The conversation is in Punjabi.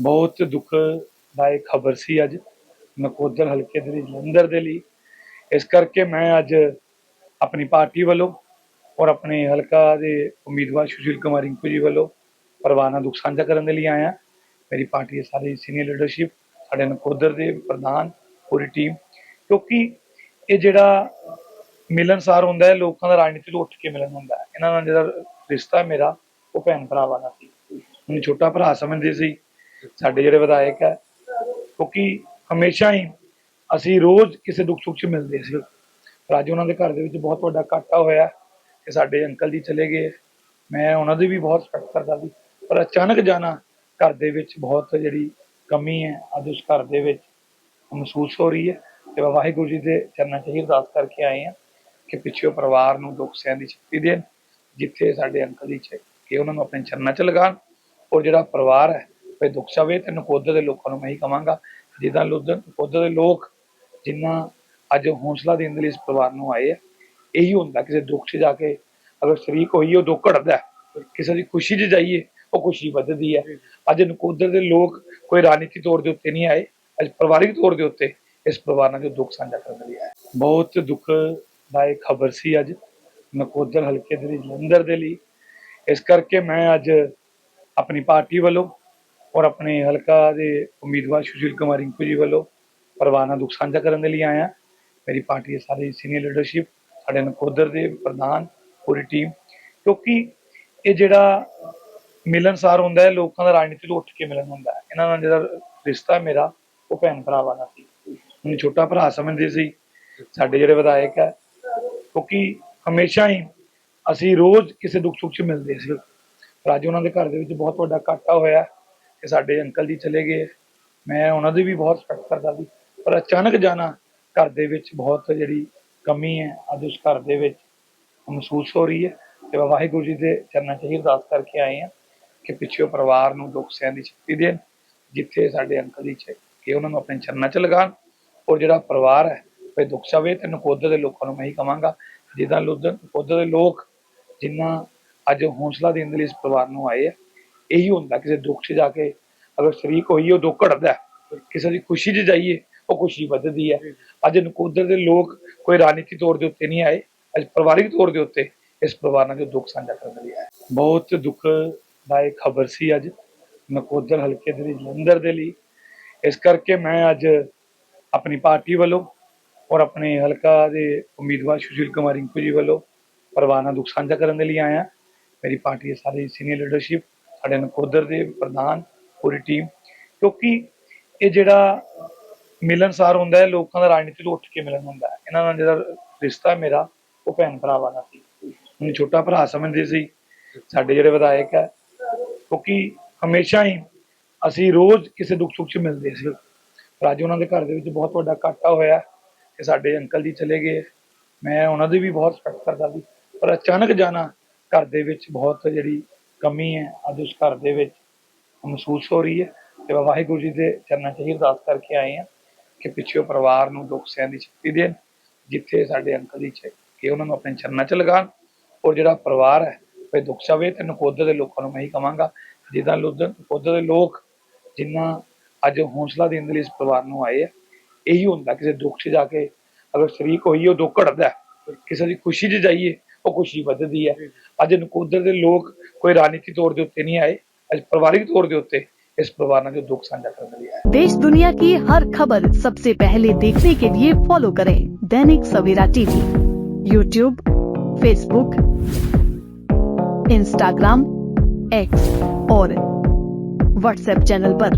ਬਹੁਤ ਦੁਖਦਾਇਕ ਖਬਰ ਸੀ ਅੱਜ ਨਕੋਦਰ ਹਲਕੇ ਦੇ ਲਈ ਜਲੰਧਰ ਦੇ ਲਈ। ਇਸ ਕਰਕੇ ਮੈਂ ਅੱਜ ਆਪਣੀ ਪਾਰਟੀ ਵੱਲੋਂ ਔਰ ਆਪਣੇ ਹਲਕਾ ਦੇ ਉਮੀਦਵਾਰ ਸੁਸ਼ੀਲ ਕੁਮਾਰ ਰਿੰਕੂ ਜੀ ਵੱਲੋਂ ਪਰਵਾਨਾ ਦੁੱਖ ਸਾਂਝਾ ਕਰਨ ਦੇ ਲਈ ਆਇਆ। ਮੇਰੀ ਪਾਰਟੀ ਦੇ ਸਾਰੇ ਸੀਨੀਅਰ ਲੀਡਰਸ਼ਿਪ ਸਾਡੇ ਨਕੋਦਰ ਦੇ ਪ੍ਰਧਾਨ, ਪੂਰੀ ਟੀਮ ਕਿਉਂਕਿ ਇਹ ਜਿਹੜਾ ਮਿਲਨਸਾਰ ਹੁੰਦਾ ਹੈ, ਲੋਕਾਂ ਦਾ ਰਾਜਨੀਤੀ ਤੋਂ ਉੱਠ ਕੇ ਮਿਲਣ ਹੁੰਦਾ ਹੈ। ਇਹਨਾਂ ਨਾਲ ਜਿਹੜਾ ਰਿਸ਼ਤਾ ਮੇਰਾ, ਉਹ ਭੈਣ ਭਰਾਵਾਂ ਦਾ ਸੀ। ਮੈਨੂੰ ਛੋਟਾ ਭਰਾ ਸਮਝਦੇ ਸੀ। ਸਾਡੇ ਜਿਹੜੇ ਵਿਧਾਇਕ ਹੈ, ਕਿਉਂਕਿ ਹਮੇਸ਼ਾ ਹੀ ਅਸੀਂ ਰੋਜ਼ ਕਿਸੇ ਦੁੱਖ ਸੁੱਖ 'ਚ ਮਿਲਦੇ ਸੀ। ਪਰ ਅੱਜ ਉਹਨਾਂ ਦੇ ਘਰ ਦੇ ਵਿੱਚ ਬਹੁਤ ਵੱਡਾ ਘਾਟਾ ਹੋਇਆ ਕਿ ਸਾਡੇ ਅੰਕਲ ਜੀ ਚਲੇ ਗਏ। ਮੈਂ ਉਹਨਾਂ ਦੀ ਵੀ ਬਹੁਤ ਰਿਸਪੈਕਟ ਕਰਦਾ ਸੀ। ਪਰ ਅਚਾਨਕ ਜਾਣਾ ਘਰ ਦੇ ਵਿੱਚ ਬਹੁਤ ਜਿਹੜੀ ਕਮੀ ਹੈ, ਅੱਜ ਉਸ ਘਰ ਦੇ ਵਿੱਚ ਮਹਿਸੂਸ ਹੋ ਰਹੀ ਹੈ। ਤੇ ਮੈਂ ਵਾਹਿਗੁਰੂ ਜੀ ਦੇ ਚਰਨਾਂ 'ਚ ਹੀ ਅਰਦਾਸ ਕਰਕੇ ਆਏ ਹਾਂ ਕਿ ਪਿੱਛੇ ਪਰਿਵਾਰ ਨੂੰ ਦੁੱਖ ਸਹਿਣ ਦੀ ਸ਼ਕਤੀ ਦੇਣ, ਜਿੱਥੇ ਸਾਡੇ ਅੰਕਲ ਜੀ ਚ ਕਿ ਉਹਨਾਂ ਨੂੰ ਆਪਣੇ ਚਰਨਾਂ 'ਚ ਲਗਾਉਣ। ਔਰ ਜਿਹੜਾ ਪਰਿਵਾਰ ਹੈ ਉਹ ਦੁੱਖ ਸਵੇ ਤੇ ਨਕੋਦਰ ਦੇ ਲੋਕਾਂ ਨੂੰ ਮੈਂ ਹੀ ਕਹਾਂਗਾ ਜਿੱਦਾਂ ਨਕੋਦਰ ਦੇ ਲੋਕ ਜਿੰਨਾ ਅੱਜ ਹੌਸਲਾ ਦੇਣ ਦੇ ਲਈ ਇਸ ਪਰਿਵਾਰ ਨੂੰ ਆਏ ਆ, ਇਹੀ ਹੁੰਦਾ ਕਿਸੇ ਦੁੱਖ 'ਚ ਜਾ ਕੇ ਅਗਰ ਸ਼ਰੀਕ ਹੋਈਏ ਉਹ ਦੁੱਖ ਘਟਦਾ ਕਿਸੇ ਦੀ ਖੁਸ਼ੀ 'ਚ ਜਾਈਏ, ਉਹ ਖੁਸ਼ੀ ਵੱਧਦੀ ਹੈ। ਅੱਜ ਨਕੋਦਰ ਦੇ ਲੋਕ ਕੋਈ ਰਾਜਨੀਤੀ ਤੌਰ ਦੇ ਉੱਤੇ ਨਹੀਂ ਆਏ, ਅੱਜ ਪਰਿਵਾਰਿਕ ਤੌਰ ਦੇ ਉੱਤੇ ਇਸ ਪਰਿਵਾਰ ਨਾਲ ਜੋ ਦੁੱਖ ਸਾਂਝਾ ਕਰਨ ਲਈ ਆਏ। ਬਹੁਤ ਇਹ ਖਬਰ ਸੀ ਅੱਜ ਨਕੋਦਰ ਹਲਕੇ ਦੇ ਲਈ, ਜਲੰਧਰ ਦੇ ਲਈ। ਇਸ ਕਰਕੇ ਮੈਂ ਅੱਜ ਆਪਣੀ ਪਾਰਟੀ ਵੱਲੋਂ ਔਰ ਆਪਣੇ ਹਲਕਾ ਦੇ ਉਮੀਦਵਾਰ ਸੁਸ਼ੀਲ ਕੁਮਾਰ ਰਿੰਕੂ ਜੀ ਵੱਲੋਂ ਪਰਵਾਨਾ ਦੁੱਖ ਸਾਂਝਾ ਕਰਨ ਦੇ ਲਈ ਆਇਆ ਮੇਰੀ ਪਾਰਟੀ ਦੇ ਸਾਰੇ ਸੀਨੀਅਰ ਲੀਡਰਸ਼ਿਪ ਸਾਡੇ ਨਕੋਦਰ ਦੇ ਪ੍ਰਧਾਨ, ਪੂਰੀ ਟੀਮ ਕਿਉਂਕਿ ਇਹ ਜਿਹੜਾ ਮਿਲਨਸਾਰ ਹੁੰਦਾ ਹੈ, ਲੋਕਾਂ ਦਾ ਰਾਜਨੀਤੀ ਤੋਂ ਉੱਠ ਕੇ ਮਿਲਣ ਹੁੰਦਾ ਹੈ। ਇਹਨਾਂ ਨਾਲ ਜਿਹੜਾ ਰਿਸ਼ਤਾ ਮੇਰਾ, ਉਹ ਭੈਣ ਭਰਾਵਾਂ ਦਾ ਸੀ। ਮੈਨੂੰ ਛੋਟਾ ਭਰਾ ਸਮਝਦੇ ਸੀ, ਸਾਡੇ ਜਿਹੜੇ ਵਿਧਾਇਕ ਹੈ, ਕਿਉਂਕਿ ਹਮੇਸ਼ਾ ਹੀ ਅਸੀਂ ਰੋਜ਼ ਕਿਸੇ ਦੁੱਖ ਸੁੱਖ 'ਚ ਮਿਲਦੇ ਸੀ। ਪਰ ਅੱਜ ਉਹਨਾਂ ਦੇ ਘਰ ਦੇ ਵਿੱਚ ਬਹੁਤ ਵੱਡਾ ਘਾਟਾ ਹੋਇਆ ਕਿ ਸਾਡੇ ਅੰਕਲ ਜੀ ਚਲੇ ਗਏ। ਮੈਂ ਉਹਨਾਂ ਦੀ ਵੀ ਬਹੁਤ ਰਿਸਪੈਕਟ ਕਰਦਾ ਸੀ। ਪਰ ਅਚਾਨਕ ਜਾਣਾ ਘਰ ਦੇ ਵਿੱਚ ਬਹੁਤ ਜਿਹੜੀ ਕਮੀ ਹੈ, ਅੱਜ ਉਸ ਘਰ ਦੇ ਵਿੱਚ ਮਹਿਸੂਸ ਹੋ ਰਹੀ ਹੈ। ਤੇ ਵਾਹਿਗੁਰੂ ਜੀ ਦੇ ਚਰਨਾਂ 'ਚ ਹੀ ਅਰਦਾਸ ਕਰਕੇ ਆਏ ਹਾਂ ਕਿ ਪਿੱਛੇ ਪਰਿਵਾਰ ਨੂੰ ਦੁੱਖ ਸਹਿਣ ਦੀ ਸ਼ਕਤੀ ਦੇਣ, ਜਿੱਥੇ ਸਾਡੇ ਅੰਕਲ ਜੀ ਚ ਕਿ ਉਹਨਾਂ ਨੂੰ ਆਪਣੇ ਚਰਨਾਂ 'ਚ ਲਗਾਉਣ ਔਰ ਜਿਹੜਾ ਪਰਿਵਾਰ ਹੈ, ਉਹ ਦੁੱਖ ਸਵੇ ਤੇ ਨਕੋਦਰ ਦੇ ਲੋਕਾਂ ਨੂੰ ਮੈਂ ਹੀ ਕਹਾਂਗਾ, ਜਿੱਦਾਂ ਲੁੱਧ ਨਕੋਦਰ ਦੇ ਲੋਕ ਜਿੰਨਾ ਅੱਜ ਹੌਸਲਾ ਦੇਣ ਦੇ ਲਈ ਇਸ ਪਰਿਵਾਰ ਨੂੰ ਆਏ ਆ ਇਹੀ ਹੁੰਦਾ ਕਿਸੇ ਦੁੱਖ 'ਚ ਜਾ ਕੇ ਅਗਰ ਸ਼ਰੀਕ ਹੋਈਏ ਉਹ ਦੁੱਖ ਘਟਦਾ। ਕਿਸੇ ਦੀ ਖੁਸ਼ੀ 'ਚ ਜਾਈਏ ਉਹ ਖੁਸ਼ੀ ਵੱਧਦੀ ਹੈ। ਅੱਜ ਨਕੋਦਰ ਦੇ ਲੋਕ ਕੋਈ ਰਾਜਨੀਤੀ ਤੌਰ ਦੇ ਉੱਤੇ ਨਹੀਂ ਆਏ ਅੱਜ ਪਰਿਵਾਰਿਕ ਤੌਰ ਦੇ ਉੱਤੇ ਇਸ ਪਰਿਵਾਰ ਨਾਲ ਜੋ ਦੁੱਖ ਸਾਂਝਾ ਕਰਨ ਲਈ ਆਏ। ਬਹੁਤ ਦੁਖਦਾਇਕ ਖਬਰ ਸੀ ਅੱਜ ਨਕੋਦਰ ਹਲਕੇ ਦੇ ਜਲੰਧਰ ਦੇ ਲਈ। ਇਸ ਕਰਕੇ ਮੈਂ ਅੱਜ ਆਪਣੀ ਪਾਰਟੀ ਵੱਲੋਂ ਔਰ ਆਪਣੇ ਹਲਕਾ ਦੇ ਉਮੀਦਵਾਰ ਸੁਸ਼ੀਲ ਕੁਮਾਰ ਰਿੰਕੂ ਜੀ ਵੱਲੋਂ ਪਰਵਾਨਾ ਦੁੱਖ ਸਾਂਝਾ ਕਰਨ ਦੇ ਲਈ ਆਇਆ। ਮੇਰੀ ਪਾਰਟੀ ਦੇ ਸਾਰੇ ਸੀਨੀਅਰ ਲੀਡਰਸ਼ਿਪ ਸਾਡੇ ਨਕੋਦਰ ਦੇ ਪ੍ਰਧਾਨ, ਪੂਰੀ ਟੀਮ ਕਿਉਂਕਿ ਇਹ ਜਿਹੜਾ ਮਿਲਨਸਾਰ ਹੁੰਦਾ ਹੈ, ਲੋਕਾਂ ਦਾ ਰਾਜਨੀਤੀ ਤੋਂ ਉੱਠ ਕੇ ਮਿਲਣ ਹੁੰਦਾ ਹੈ। ਇਹਨਾਂ ਨਾਲ ਜਿਹੜਾ ਰਿਸ਼ਤਾ ਮੇਰਾ, ਉਹ ਭੈਣ ਭਰਾਵਾਂ ਦਾ ਸੀ। ਮੈਨੂੰ ਛੋਟਾ ਭਰਾ ਸਮਝਦੇ ਸੀ, ਸਾਡੇ ਜਿਹੜੇ ਵਿਧਾਇਕ ਹੈ, ਕਿਉਂਕਿ ਹਮੇਸ਼ਾ ਹੀ ਅਸੀਂ ਰੋਜ਼ ਕਿਸੇ ਦੁੱਖ ਸੁੱਖ 'ਚ ਮਿਲਦੇ ਸੀ। ਪਰ ਅੱਜ ਉਹਨਾਂ ਦੇ ਘਰ ਦੇ ਵਿੱਚ ਬਹੁਤ ਵੱਡਾ ਘਾਟਾ ਹੋਇਆ ਕਿ ਸਾਡੇ ਅੰਕਲ ਜੀ ਚਲੇ ਗਏ। ਮੈਂ ਉਹਨਾਂ ਦੀ ਵੀ ਬਹੁਤ ਰਿਸਪੈਕਟ ਕਰਦਾ ਸੀ। ਪਰ ਅਚਾਨਕ ਜਾਣਾ ਘਰ ਦੇ ਵਿੱਚ ਬਹੁਤ ਜਿਹੜੀ ਕਮੀ ਹੈ, ਅੱਜ ਉਸ ਘਰ ਦੇ ਵਿੱਚ ਮਹਿਸੂਸ ਹੋ ਰਹੀ ਹੈ ਤੇ ਵਾਹਿਗੁਰੂ ਜੀ ਦੇ ਚਰਨਾਂ 'ਚ ਹੀ ਅਰਦਾਸ ਕਰਕੇ ਆਏ ਹਾਂ ਕਿ ਪਿੱਛੇ ਪਰਿਵਾਰ ਨੂੰ ਦੁੱਖ ਸਹਿਣ ਦੀ ਸ਼ਕਤੀ ਦੇਣ, ਜਿੱਥੇ ਸਾਡੇ ਅੰਕਲ ਜੀ ਚ ਕਿ ਉਹਨਾਂ ਨੂੰ ਆਪਣੇ ਚਰਨਾਂ 'ਚ ਲਗਾਉਣ ਔਰ ਜਿਹੜਾ ਪਰਿਵਾਰ ਹੈ ਉਹ ਦੁੱਖ ਸਵੇ ਤੇ ਨਕੋਦਰ ਦੇ ਲੋਕਾਂ ਨੂੰ ਮੈਂ ਹੀ ਕਹਾਂਗਾ, ਜਿੱਦਾਂ ਲੁੱਧ, ਨਕੋਦਰ ਦੇ ਲੋਕ ਜਿੰਨਾ ਅੱਜ ਹੌਸਲਾ ਦੇਣ ਦੇ ਲਈ ਇਸ ਪਰਿਵਾਰ ਨੂੰ ਆਏ ਆ, ਇਹੀ ਹੁੰਦਾ ਕਿਸੇ ਦੁੱਖ 'ਚ ਜਾ ਕੇ ਅਗਰ ਸ਼ਰੀਕ ਹੋਈਏ, ਉਹ ਦੁੱਖ ਘਟਦਾ ਕਿਸੇ ਦੀ ਖੁਸ਼ੀ 'ਚ ਜਾਈਏ ਉਹ ਖੁਸ਼ੀ ਵੱਧਦੀ ਹੈ ਅੱਜ ਨਕੋਦਰ ਦੇ ਲੋਕ ਕੋਈ ਰਾਜਨੀਤੀ ਤੌਰ ਦੇ ਉੱਤੇ ਨਹੀਂ ਆਏ ਅੱਜ ਪਰਿਵਾਰਿਕ ਤੌਰ ਦੇ ਉੱਤੇ ਇਸ ਪਰਿਵਾਰ ਨਾਲ ਜੋ ਦੁੱਖ ਸਾਂਝਾ ਕਰਨ ਲਈ ਆਏ देश दुनिया की हर खबर सबसे पहले देखने के लिए फॉलो करें Dainik Savera TV YouTube Facebook Instagram X और व्हाट्सएप चैनल पर।